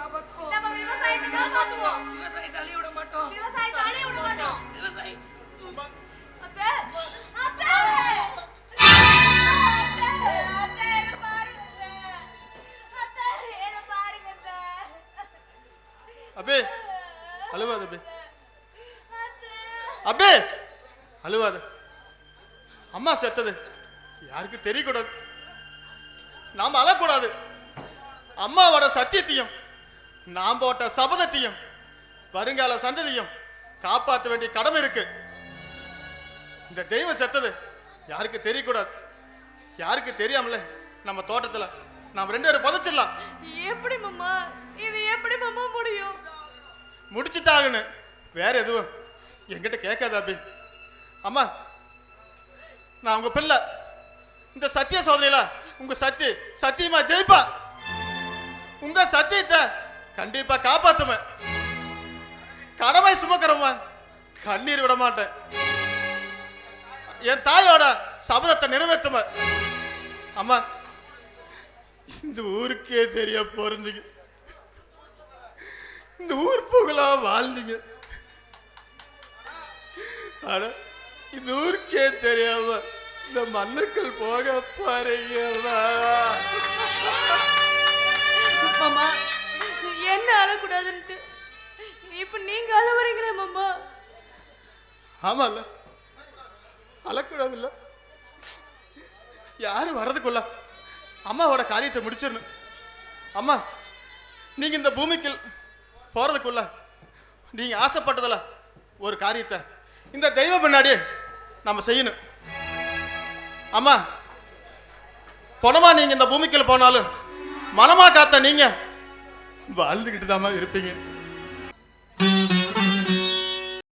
காப்பாத்துவோம் நம்ம Abe அழுவாத Abe அம்மா செத்தது யாருக்கு தெரியக்கூடாது நாம அழக்கூடாது அம்மாவோட சத்தியத்தையும் நாம் போட்ட சபதத்தையும் வருங்கால சந்ததியும் காப்பாற்ற வேண்டிய கடமை இருக்கு. இந்த தெய்வம் செத்தது யாருக்கு தெரியக்கூடாது. யாருக்கு தெரியாமல நம்ம தோட்டத்துல நாம் ரெண்டு பேரும் புதைச்சிடலாம். எப்படி மாமா? இது எப்படி மாமா முடியும்? முடிச்சுட்டாங்கன்னு வேற எதுவும் என்கிட்ட கேட்காத அபி. அம்மா நான் உங்க பிள்ளை. இந்த சத்திய சோதனையில உங்க சத்தி சத்தியமா ஜெயிப்பா? உங்க சத்தியத்தை கண்டிப்பா காப்பாத்துவேன். கடமை சுமக்கிறவன் கண்ணீர் விட மாட்டேன். என் தாயோட சபதத்தை நிறைவேற்றும அம்மா இந்த ஊருக்கே தெரிய பொருந்தீங்க இந்த ஊர் புகழா வாழ்ந்தீங்க. ஆனா இந்த ஊருக்கே தெரியாம இந்த மண்ணுக்கள் போக பாருங்களா மாமா என்ன அழக்கூடாதுன்ட்டு? இப்ப நீங்க அழுவுறீங்களே மாமா. ஆமால அழக்கூடாதுல்ல. யாரும் வர்றதுக்குள்ள அம்மாவோட காரியத்தை முடிச்சிடணும். அம்மா நீங்க இந்த பூமிக்கு போறதுக்குள்ள நீங்க ஆசைப்பட்டதுல ஒரு காரியத்தை இந்த தெய்வ பின்னாடி நம்ம செய்யணும். அம்மா பணமா நீங்க இந்த பூமிக்குள்ள போனாலும் மனமா காத்த நீங்க வாழ்ந்துக்கிட்டு தாம்மா இருப்பீங்க.